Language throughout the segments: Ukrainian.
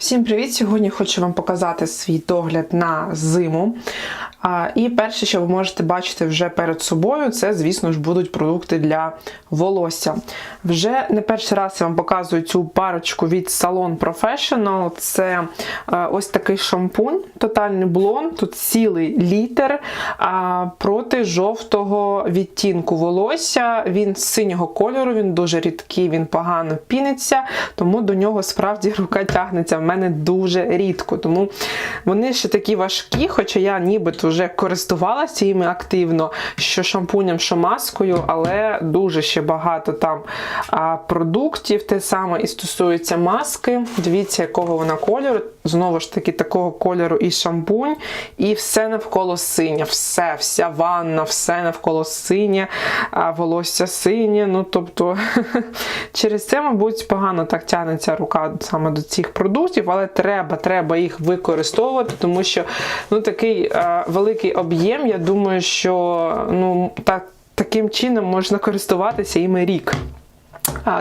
Всім привіт! Сьогодні хочу вам показати свій догляд на зиму. І перше, що ви можете бачити вже перед собою, це, звісно ж, будуть продукти для волосся. Вже не перший раз я вам показую цю парочку від Salon Professional. Це е, ось такий шампунь, тотальний блонд, тут цілий літр а, проти жовтого відтінку волосся. Він з синього кольору, він дуже рідкий, він погано піниться, тому до нього справді рука тягнеться в мене дуже рідко. Тому вони ще такі важкі, хоча я нібито вже користувалася їми активно, що шампунем, що маскою, але дуже ще багато там продуктів. Те саме і стосується маски. Дивіться, якого вона кольору. Знову ж таки, такого кольору і шампунь, і все навколо синє. Все, вся ванна, все навколо синє, а волосся синє. Ну, тобто, через це, мабуть, погано так тягнеться рука саме до цих продуктів, але треба, треба їх використовувати, тому що ну, такий е, великий об'єм, я думаю, що ну, так, таким чином можна користуватися іми рік.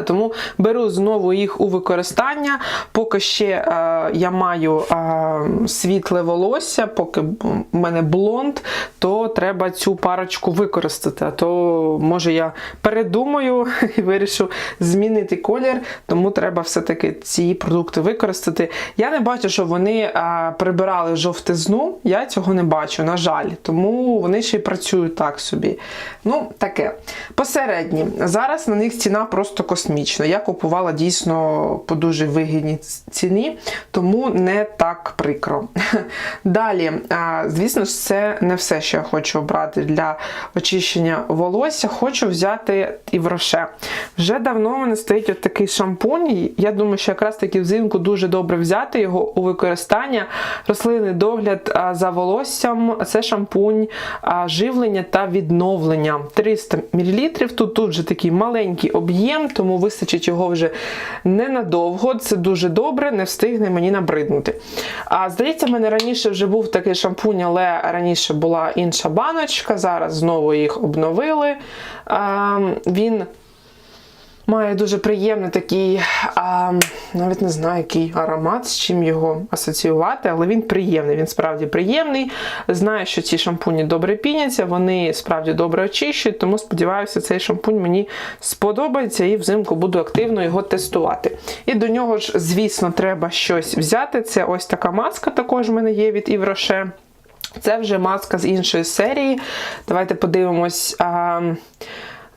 Тому беру знову їх у використання. Поки ще е, я маю е, світле волосся, поки в мене блонд, то треба цю парочку використати. А то, може, я передумаю і вирішу змінити колір, тому треба все-таки ці продукти використати. Я не бачу, що вони е, прибирали жовтизну, я цього не бачу, на жаль. Тому вони ще й працюють так собі. Ну, таке. Посередні. Зараз на них ціна просто космічна. Я купувала дійсно по дуже вигідній ціні, тому не так прикро. Далі, звісно ж, це не все, що я хочу обрати для очищення волосся. Хочу взяти і вроше. Вже давно в мене стоїть от такий шампунь. Я думаю, що якраз таки взимку дуже добре взяти його у використання. Рослинний догляд за волоссям це шампунь живлення та відновлення. 300 мл. Тут тут же такий маленький об'єм, тому вистачить його вже ненадовго. Це дуже добре, не встигне мені набриднути. А здається, в мене раніше вже був такий шампунь, але раніше була інша баночка. Зараз знову їх обновили. А, він Має дуже приємний такий, а, навіть не знаю, який аромат, з чим його асоціювати, але він приємний, він справді приємний. Знаю, що ці шампуні добре піняться, вони справді добре очищують, тому сподіваюся, цей шампунь мені сподобається і взимку буду активно його тестувати. І до нього ж, звісно, треба щось взяти. Це ось така маска також в мене є від Івроше. Це вже маска з іншої серії. Давайте подивимось.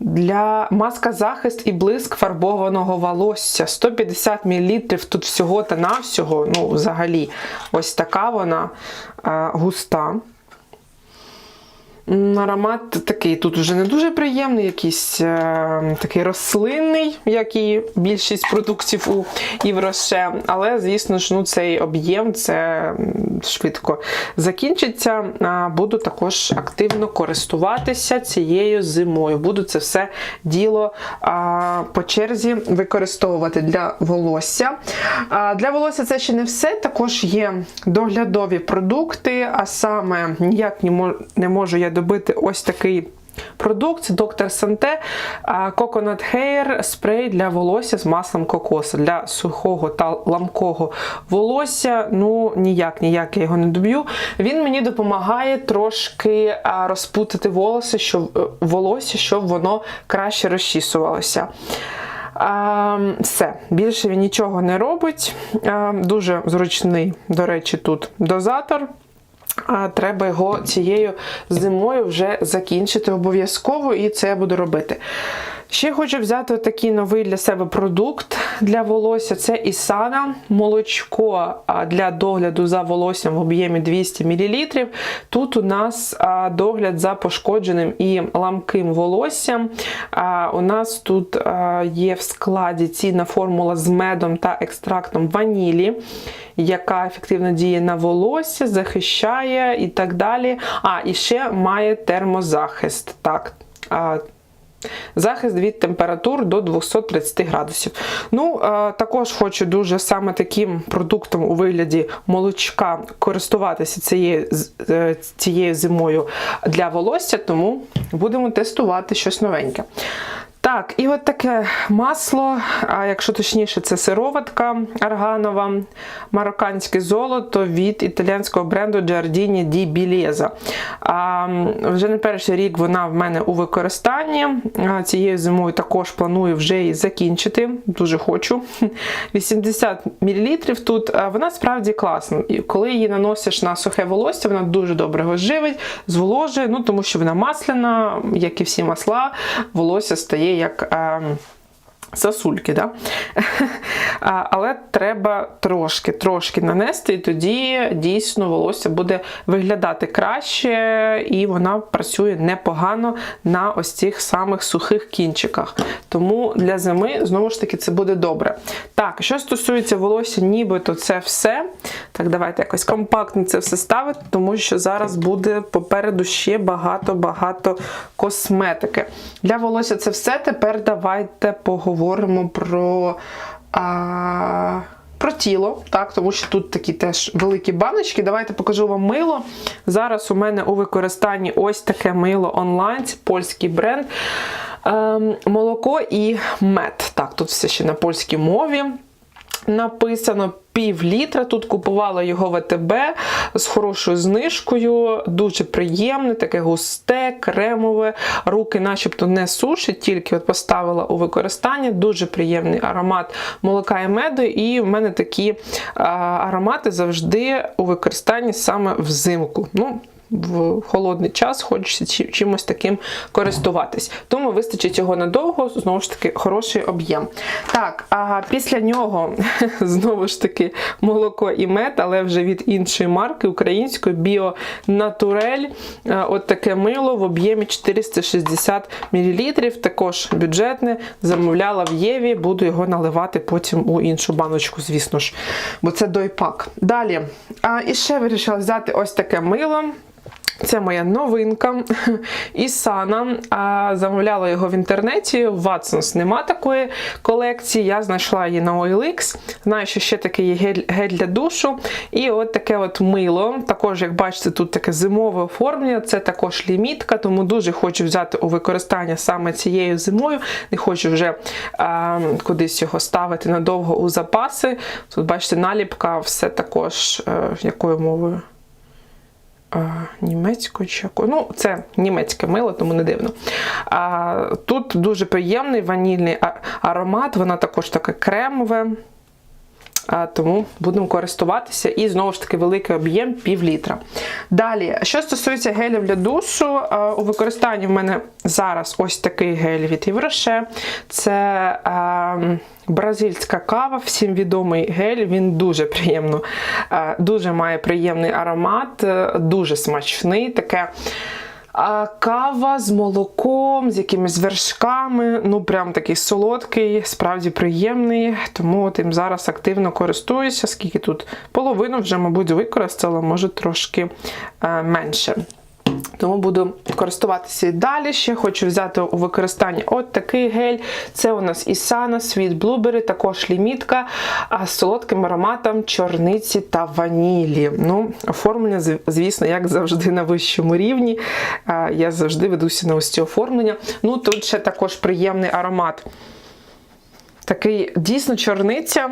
Для маска захист і блиск фарбованого волосся. 150 мл тут всього та навсього, ну, взагалі, ось така вона а, густа. Аромат такий тут вже не дуже приємний, якийсь е, такий рослинний, як і більшість продуктів у Євроше. Але, звісно ж, ну, цей об'єм це швидко закінчиться. Буду також активно користуватися цією зимою. Буду це все діло по черзі використовувати для волосся. Для волосся це ще не все. Також є доглядові продукти, а саме ніяк не можу я добити ось такий продукт. Dr. Sante Coconut Hair спрей для волосся з маслом кокоса. Для сухого та ламкого волосся. Ну, ніяк, ніяк я його не доб'ю. Він мені допомагає трошки розпутати волосся, щоб, волосся, щоб воно краще розчісувалося. Все, більше він нічого не робить. Дуже зручний, до речі, тут дозатор. А треба його цією зимою вже закінчити обов'язково, і це я буду робити. Ще хочу взяти такий новий для себе продукт для волосся. Це Ісана молочко для догляду за волоссям в об'ємі 200 мл. Тут у нас догляд за пошкодженим і ламким волоссям. У нас тут є в складі цінна формула з медом та екстрактом ванілі, яка ефективно діє на волосся, захищає і так далі. А, і ще має термозахист. Так. Захист від температур до 230 градусів. Ну, також хочу дуже саме таким продуктом у вигляді молочка користуватися цією е, цією зимою для волосся, тому будемо тестувати щось новеньке. Так, і от таке масло, а якщо точніше, це сироватка арганова. марокканське золото від італійського бренду Giardini di Bellezza. А, Вже не перший рік вона в мене у використанні. Цією зимою також планую вже її закінчити. Дуже хочу. 80 мл тут. А, Вона справді класна. І коли її наносиш на сухе волосся, вона дуже добре його живить, зволожує, ну тому що вона масляна, як і всі масла, волосся стає як. ем, Сосульки, да? Але треба трошки, трошки нанести, і тоді дійсно волосся буде виглядати краще, і вона працює непогано на ось цих самих сухих кінчиках. Тому для зими, знову ж таки, це буде добре. Так, що стосується волосся, нібито це все. Так, давайте якось компактно це все ставити, тому що зараз буде попереду ще багато-багато косметики. Для волосся це все. Тепер давайте поговоримо про. А... Про тіло, так, тому що тут такі теж великі баночки. Давайте покажу вам мило. Зараз у мене у використанні ось таке мило онлайн, польський бренд. Ем, молоко і мед. Так, тут все ще на польській мові. Написано пів літра. Тут купувала його в АТБ з хорошою знижкою. Дуже приємне, таке густе, кремове. Руки, начебто, не сушить, тільки от поставила у використання. Дуже приємний аромат молока і меду. І в мене такі а, аромати завжди у використанні саме взимку. Ну, в холодний час хочеться чимось таким користуватись. Тому вистачить його надовго, знову ж таки, хороший об'єм. Так, а після нього знову ж таки молоко і мед, але вже від іншої марки української Біо Натурель. Е, От таке мило в об'ємі 460 мл. Також бюджетне. Замовляла в Єві, буду його наливати потім у іншу баночку, звісно ж, бо це дойпак. Далі. А, і ще вирішила взяти ось таке мило. Це моя новинка Ісана. А, Замовляла його в інтернеті. В Watsons нема такої колекції. Я знайшла її на OLX. Знаю, що ще такий є гель, гель для душу. І от таке от мило. Також, як бачите, тут таке зимове оформлення. Це також лімітка, тому дуже хочу взяти у використання саме цією зимою. Не хочу вже а, кудись його ставити надовго у запаси. Тут, бачите, наліпка, все також е, якою мовою. Німецькою чи. Ну, це німецьке мило, тому не дивно. А, тут дуже приємний ванільний аромат, вона також таке кремове. Тому будемо користуватися і знову ж таки великий об'єм пів літра. Далі, що стосується гелів для душу, у використанні в мене зараз ось такий гель від Євроше. Це а, бразильська кава, всім відомий гель. Він дуже приємно, а, дуже має приємний аромат, е, дуже смачний. Таке. Кава з молоком, з якимись вершками, ну прям такий солодкий, справді приємний. Тому тим зараз активно користуюся, скільки тут половину вже, мабуть, використала, може трошки е, менше. Тому буду користуватися і далі. Ще хочу взяти у використання от такий гель. Це у нас Ісана Sweet Blueberry, також лімітка а з солодким ароматом чорниці та ванілі. Ну, оформлення, звісно, як завжди на вищому рівні. Я завжди ведуся на ось ці оформлення. Ну, тут ще також приємний аромат. Такий дійсно чорниця,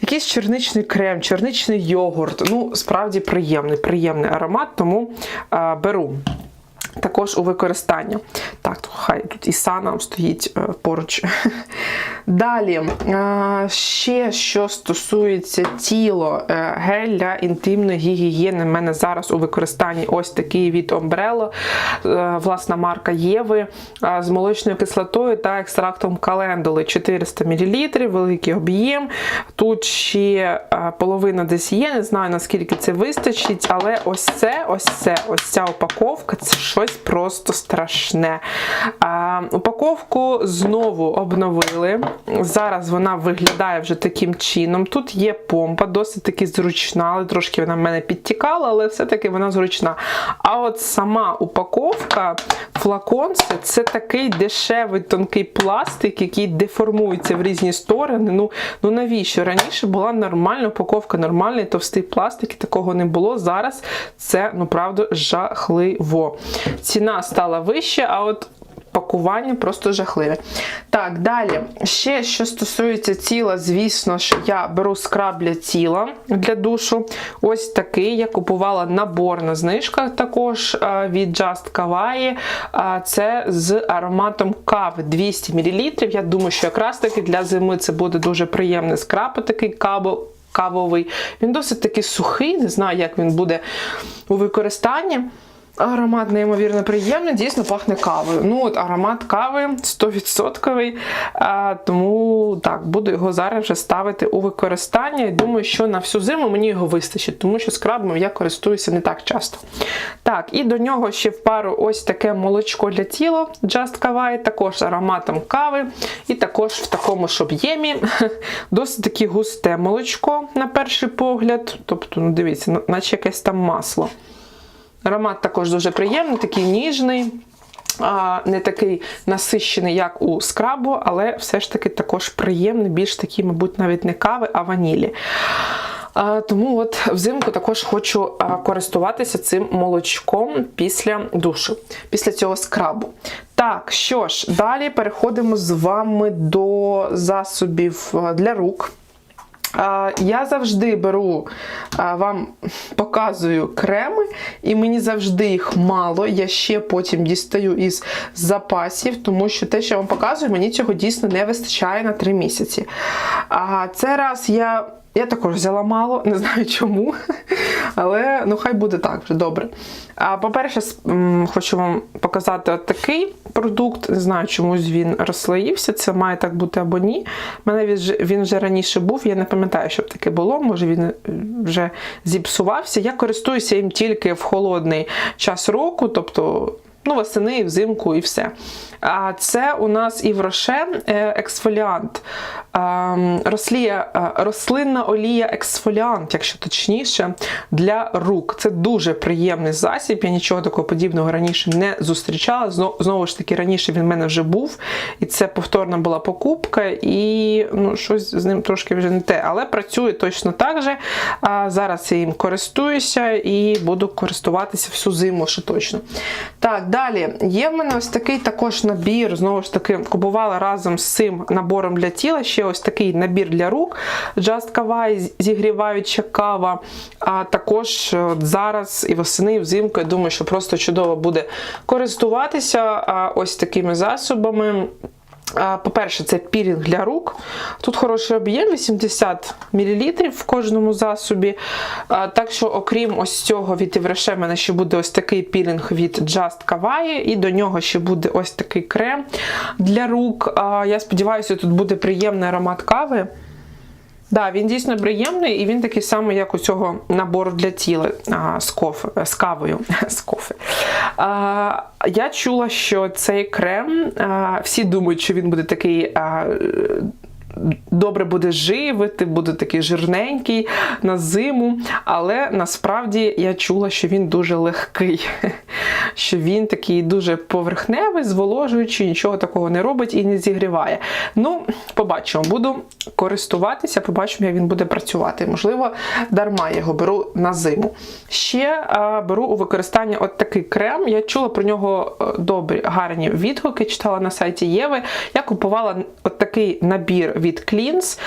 якийсь чорничний крем, чорничний йогурт. Ну, справді приємний, приємний аромат, тому е, беру. Також у використання. Так, хай тут і сана стоїть е, поруч. Далі, е, ще що стосується тіла, е, гель для інтимної гігієни. в мене зараз у використанні ось такий від Umbrella, е, власна марка Єви з молочною кислотою та екстрактом календули 400 мл, великий об'єм. Тут ще половина десь є, не знаю наскільки це вистачить, але ось це, ось це, ось ця упаковка це щось просто страшне. А, упаковку знову обновили. Зараз вона виглядає вже таким чином. Тут є помпа, досить таки зручна, але трошки вона в мене підтікала, але все-таки вона зручна. А от сама упаковка, флакон, це, це такий дешевий тонкий пластик, який деформується в різні сторони. Ну, ну навіщо? Раніше була нормальна упаковка, нормальний товстий пластик, і такого не було. Зараз це, ну правда, жахливо. Ціна стала вища, а от пакування просто жахливе. Так, далі. Ще що стосується тіла, звісно ж, я беру скраб для тіла для душу. Ось такий. Я купувала набор на знижках також від Just Kawaii. Це з ароматом кави 200 мл. Я думаю, що якраз таки для зими це буде дуже приємний скраб, такий кабо. Кавовий. Він досить таки сухий, не знаю, як він буде у використанні. Аромат неймовірно приємний, дійсно пахне кавою. Ну от аромат кави 100%. А, тому так, буду його зараз вже ставити у використання. І думаю, що на всю зиму мені його вистачить, тому що скрабом я користуюся не так часто. Так, і до нього ще в пару ось таке молочко для тіла Just Kawaii, також з ароматом кави. І також в такому ж об'ємі досить таки густе молочко на перший погляд. Тобто, ну дивіться, наче якесь там масло. Аромат також дуже приємний, такий ніжний, не такий насищений, як у скрабу, але все ж таки також приємний, більш такий, мабуть, навіть не кави, а ванілі. Тому от взимку також хочу користуватися цим молочком після душу, після цього скрабу. Так, що ж, далі переходимо з вами до засобів для рук. Я завжди беру, вам показую креми, і мені завжди їх мало. Я ще потім дістаю із запасів, тому що те, що я вам показую, мені цього дійсно не вистачає на 3 місяці. Це раз я. Я також взяла мало, не знаю чому, але ну хай буде так вже добре. А по-перше, хочу вам показати такий продукт. Не знаю, чомусь він розслоївся. Це має так бути або ні. У мене він вже раніше був, я не пам'ятаю, щоб таке було. Може він е, вже зіпсувався. Я користуюся їм тільки в холодний час року, тобто. Ну, восени, взимку і все. А це у нас і в Роше ексфоліант. Рослія, е, рослинна олія ексфоліант, якщо точніше, для рук. Це дуже приємний засіб. Я нічого такого подібного раніше не зустрічала. Знову ж таки, раніше він в мене вже був. І це повторна була покупка, і ну, щось з ним трошки вже не те. Але працює точно так же. А Зараз я їм користуюся і буду користуватися всю зиму, що точно. Так, далі. Є в мене ось такий також набір. Знову ж таки, купувала разом з цим набором для тіла. Ще ось такий набір для рук. Just Kawaii зігріваюча кава. А також зараз і восени, і взимку, я думаю, що просто чудово буде користуватися ось такими засобами. По-перше, це пілінг для рук. Тут хороший об'єм 80 мл в кожному засобі. Так що, окрім ось цього від Івреше, в мене ще буде ось такий пірінг від Just Kawaii, і до нього ще буде ось такий крем для рук. Я сподіваюся, тут буде приємний аромат кави. Да, він дійсно приємний, і він такий самий, як у цього набору для тіла а, з кофе, з кавою. з кофе. А, Я чула, що цей крем, а, всі думають, що він буде такий. А, добре буде живити, буде такий жирненький на зиму. Але насправді я чула, що він дуже легкий, що він такий дуже поверхневий, зволожуючий, нічого такого не робить і не зігріває. Ну, побачимо, буду користуватися, побачимо, як він буде працювати. Можливо, дарма його беру на зиму. Ще а, беру у використання от такий крем. Я чула про нього е, добрі, гарні відгуки, читала на сайті Єви. Я купувала от такий набір від Cleans.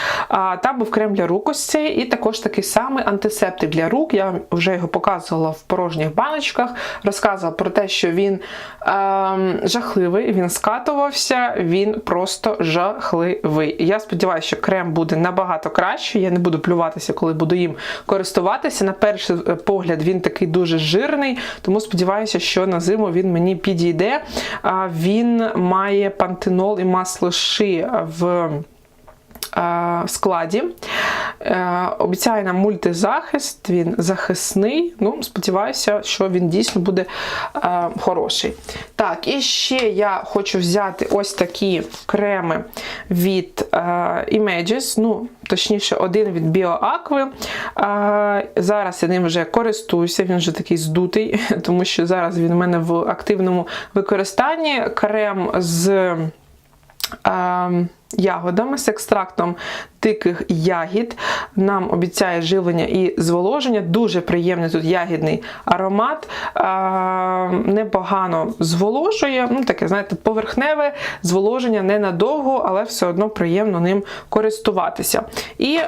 Там був крем для рук ось цей, і також такий самий антисептик для рук. Я вже його показувала в порожніх баночках, розказувала про те, що він ем, жахливий, він скатувався, він просто жахливий. Я сподіваюся, що крем буде набагато краще. Я не буду плюватися, коли буду їм користуватися. На перший е, погляд, він такий дуже жирний, тому сподіваюся, що на зиму він мені підійде. Він має пантенол і масло ши в складі. Е, обіцяє нам мультизахист, він захисний. Ну, Сподіваюся, що він дійсно буде е, хороший. Так, і ще я хочу взяти ось такі креми від е, Images. ну, Точніше, один від BioAqua. Зараз я ним вже користуюся, він вже такий здутий, тому що зараз він у мене в активному використанні. Крем з ягодами з екстрактом диких ягід. Нам обіцяє живлення і зволоження. Дуже приємний тут ягідний аромат. Е, непогано зволожує. Ну, таке, знаєте, поверхневе зволоження ненадовго, але все одно приємно ним користуватися. І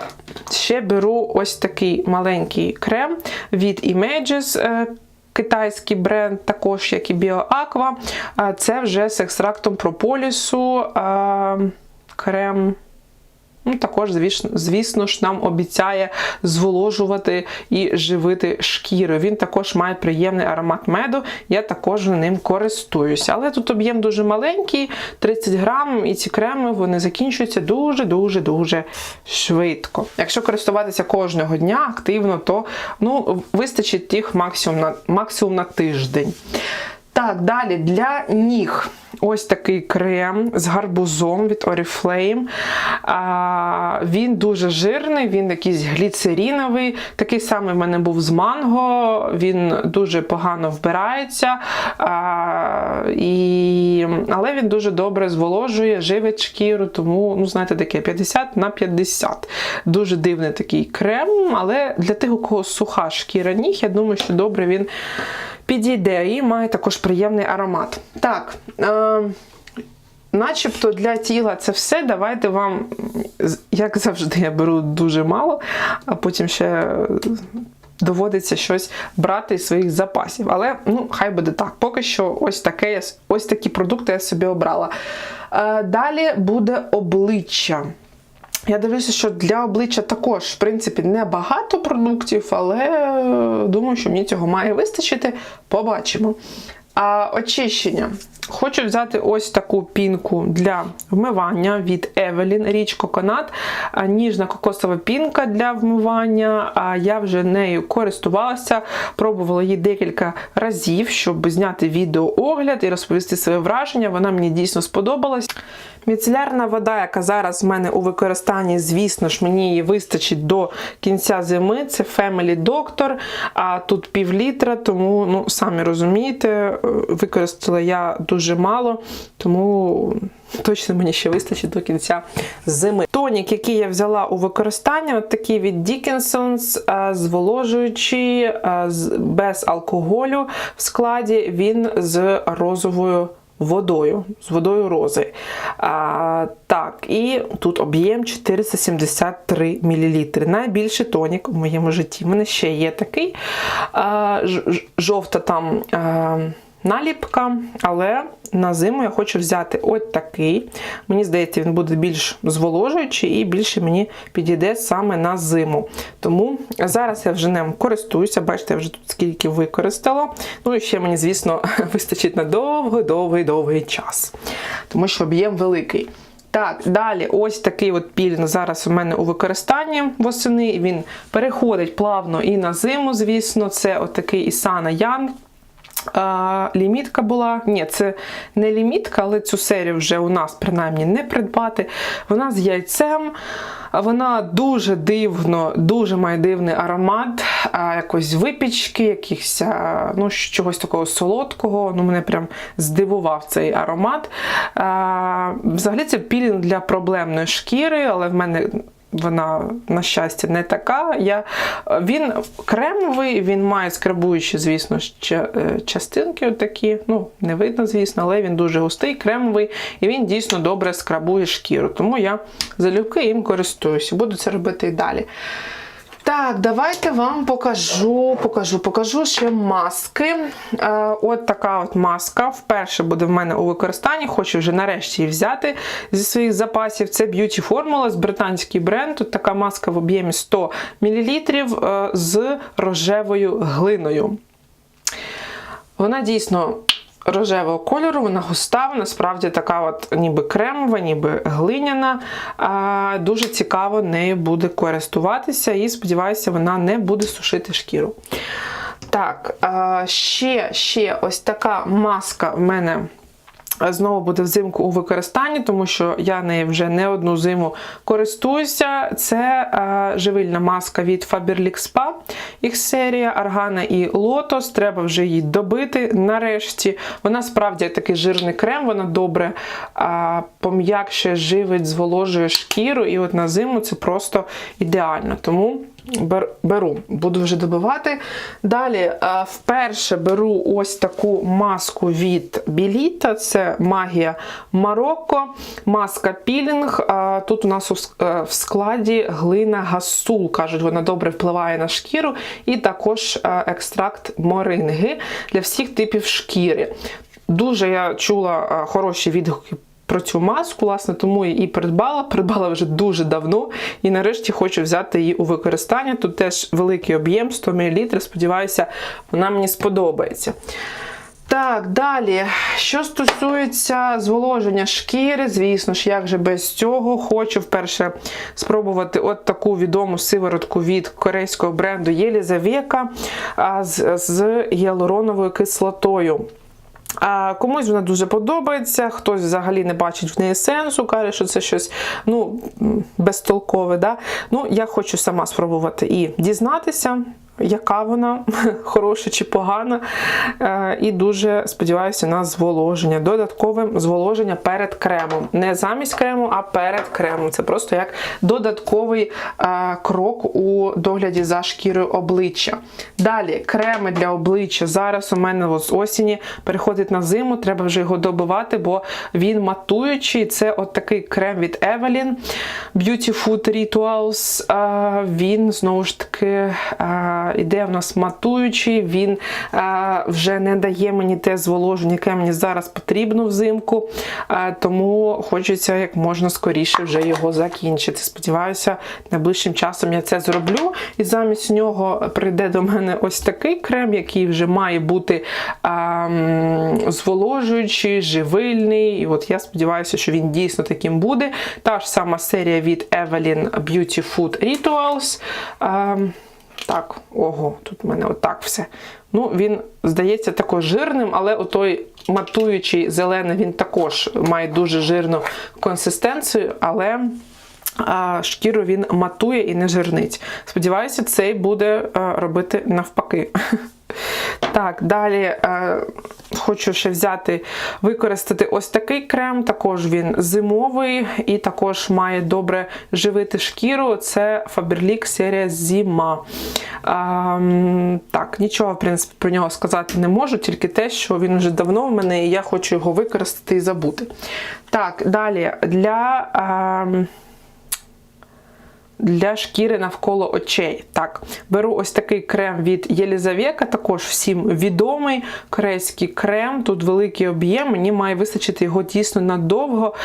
ще беру ось такий маленький крем від Images. Е, Китайський бренд, також як і BioAqua. А Це вже з екстрактом прополісу, крем. Ну, також, звісно, ж, нам обіцяє зволожувати і живити шкіру. Він також має приємний аромат меду, я також ним користуюся. Але тут об'єм дуже маленький, 30 грам, і ці креми вони закінчуються дуже-дуже-дуже швидко. Якщо користуватися кожного дня активно, то ну, вистачить їх максимум на, максимум на тиждень. Так, далі для ніг. Ось такий крем з гарбузом від Oriflame. А, він дуже жирний, він якийсь гліцеріновий. Такий самий в мене був з манго. Він дуже погано вбирається. А, і... Але він дуже добре зволожує, живить шкіру, тому, ну, знаєте, таке 50 на 50. Дуже дивний такий крем, але для тих, у кого суха шкіра ніг, я думаю, що добре він підійде і має також приємний аромат. Так. Е, Начебто для тіла це все. Давайте вам, як завжди, я беру дуже мало, а потім ще доводиться щось брати із своїх запасів. Але ну, хай буде так. Поки що ось таке, ось такі продукти я собі обрала. Е, Далі буде обличчя. Я дивлюся, що для обличчя також, в принципі, небагато продуктів, але е, думаю, що мені цього має вистачити. Побачимо. А очищення. Хочу взяти ось таку пінку для вмивання від Evelyn Coconut. А, Ніжна кокосова пінка для вмивання. А я вже нею користувалася, пробувала її декілька разів, щоб зняти відеоогляд і розповісти своє враження. Вона мені дійсно сподобалась. Міцелярна вода, яка зараз в мене у використанні, звісно ж, мені її вистачить до кінця зими. Це Family Doctor, а тут пів літра, тому, ну, самі розумієте, використала я дуже мало, тому точно мені ще вистачить до кінця зими. Тонік, який я взяла у використання, от такий від Dickinson's, е, зволожуючий, е, без алкоголю в складі, він з розовою водою, з водою рози. А, так, і тут об'єм 473 мл. Найбільший тонік у моєму житті. У мене ще є такий а, жовта там. А, Наліпка, але на зиму я хочу взяти от такий. Мені здається, він буде більш зволожуючий і більше мені підійде саме на зиму. Тому зараз я вже ним користуюся. Бачите, я вже тут скільки використала. Ну і ще мені, звісно, вистачить на довгий-довгий-довгий час, тому що об'єм великий. Так, далі ось такий от пілінг зараз у мене у використанні восени. Він переходить плавно і на зиму, звісно. Це от такий Isana Young. А, лімітка була. Ні, це не лімітка, але цю серію вже у нас принаймні не придбати. Вона з яйцем. Вона дуже дивно, дуже має дивний аромат, а, якось випічки, якихось, ну, чогось такого солодкого. Ну, мене прям здивував цей аромат. А, взагалі, це пілінг для проблемної шкіри, але в мене вона, на щастя, не така. Я, він кремовий, він має скрабуючі, звісно, е, частинки такі. Ну, не видно, звісно, але він дуже густий, кремовий, і він дійсно добре скрабує шкіру. Тому я залюбки їм користуюся. Буду це робити і далі. Так, давайте вам покажу, покажу, покажу ще маски. Е, от така от маска. Вперше буде в мене у використанні. Хочу вже нарешті її взяти зі своїх запасів. Це Beauty Formula з британський бренд. Тут така маска в об'ємі 100 мл е, з рожевою глиною. Вона дійсно рожевого кольору, вона густа, вона справді така от ніби кремова, ніби глиняна. А, дуже цікаво нею буде користуватися і сподіваюся, вона не буде сушити шкіру. Так, ще, ще ось така маска в мене Знову буде взимку у використанні, тому що я нею вже не одну зиму користуюся. Це е, живильна маска від Faberlic Spa, їх серія Аргана і Lotus. Треба вже її добити нарешті. Вона справді такий жирний крем, вона добре е, пом'якшує, живить, зволожує шкіру, і от на зиму це просто ідеально. Тому беру, буду вже добивати. Далі е, вперше беру ось таку маску від Біліта. Це магія Марокко, маска пілінг. Е, Тут у нас е, в складі глина гасул. Кажуть, вона добре впливає на шкіру, і також екстракт моринги для всіх типів шкіри. Дуже я чула хороші відгуки про цю маску, власне, тому і придбала. Придбала вже дуже давно. І нарешті хочу взяти її у використання. Тут теж великий об'єм 100 мл. Сподіваюся, вона мені сподобається. Так, далі, що стосується зволоження шкіри, звісно ж, як же без цього, хочу вперше спробувати от таку відому сиворотку від корейського бренду Єлізавека а, з, з гіалуроновою кислотою. Комусь вона дуже подобається, хтось взагалі не бачить в неї сенсу, каже, що це щось ну, безтолкове. Да? Ну, я хочу сама спробувати і дізнатися, яка вона, хороша чи погана. Е, І дуже сподіваюся на зволоження. Додаткове зволоження перед кремом. Не замість крему, а перед кремом. Це просто як додатковий е, крок у догляді за шкірою обличчя. Далі креми для обличчя. Зараз у мене з осені переходить на зиму, треба вже його добивати, бо він матуючий. Це от такий крем від Evelyn Beauty Food Rituals. Е, Він знову ж таки іде в нас матуючий, він е, вже не дає мені те зволоження, яке мені зараз потрібно взимку. Е, Тому хочеться як можна скоріше вже його закінчити. Сподіваюся, найближчим часом я це зроблю. І замість нього прийде до мене ось такий крем, який вже має бути ем, зволожуючий, живильний. І от я сподіваюся, що він дійсно таким буде. Та ж сама серія від Evelyn Beauty Food Rituals. Ем, так, ого, тут в мене отак все. Ну, він здається також жирним, але отой матуючий зелений він також має дуже жирну консистенцію, але а, шкіру він матує і не жирнить. Сподіваюся, цей буде робити навпаки. Так, далі е, хочу ще взяти, використати ось такий крем. Також він зимовий і також має добре живити шкіру. Це Faberlic серія Зима. Ем, так, нічого, в принципі, про нього сказати не можу, тільки те, що він вже давно в мене, і я хочу його використати і забути. Так, далі для. ем, для шкіри навколо очей. Так, беру ось такий крем від Єлізавека, також всім відомий корейський крем. Тут великий об'єм, мені має вистачити його дійсно надовго.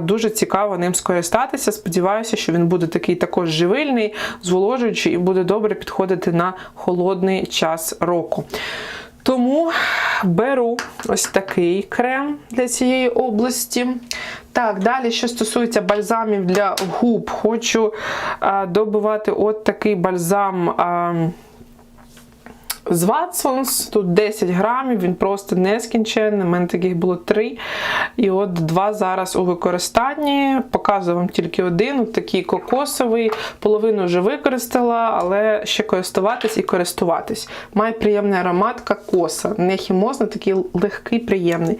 Дуже цікаво ним скористатися. Сподіваюся, що він буде такий також живильний, зволожуючий і буде добре підходити на холодний час року. Тому беру ось такий крем для цієї області. Так, далі, що стосується бальзамів для губ, хочу а, добивати от такий бальзам. З Watsons, тут 10 грамів, він просто нескінченний. У мене таких було 3. І от два зараз у використанні. Показую вам тільки один, от такий кокосовий. Половину вже використала, але ще користуватись і користуватись. Має приємний аромат кокоса, не хімозний, такий легкий, приємний.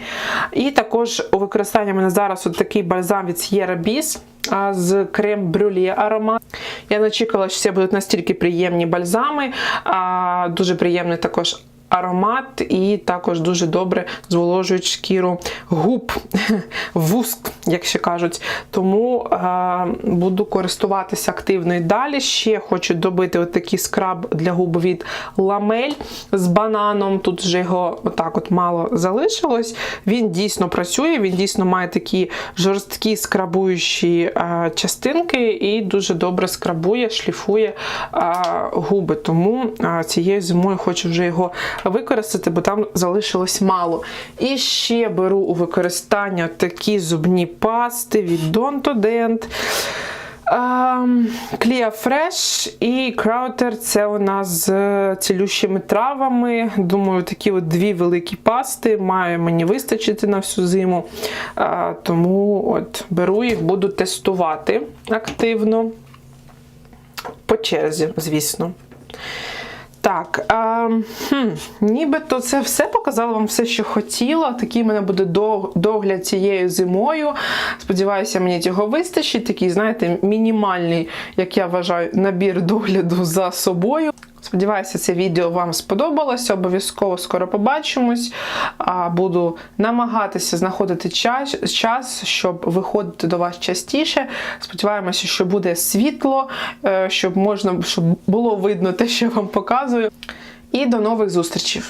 І також у використанні в мене зараз от такий бальзам від Sierra Bis а, з крем брюле аромат. Я не очікувала, що це будуть настільки приємні бальзами. А, дуже приємний також аромат, і також дуже добре зволожують шкіру губ, вуск, як ще кажуть. Тому а, буду користуватися активно і далі. Ще хочу добити отакий скраб для губ від ламель з бананом. Тут вже його отак от мало залишилось. Він дійсно працює, він дійсно має такі жорсткі скрабуючі а, частинки і дуже добре скрабує, шліфує а, губи. Тому а, цією зимою хочу вже його використати, бо там залишилось мало. І ще беру у використання такі зубні пасти від Dent. Ем, Клія Фреш і Краутер це у нас з цілющими травами. Думаю, такі от дві великі пасти має мені вистачити на всю зиму. Е, Тому от беру їх, буду тестувати активно. По черзі, звісно. Так, а, хм, нібито це все показала вам все, що хотіла. Такий мене буде до- догляд цією зимою. Сподіваюся, мені цього вистачить. Такий, знаєте, мінімальний, як я вважаю, набір догляду за собою. Сподіваюся, це відео вам сподобалося. Обов'язково скоро побачимось. Буду намагатися знаходити час, щоб виходити до вас частіше. Сподіваємося, що буде світло, е, щоб можна щоб було видно те, що я вам показую. І до нових зустрічей!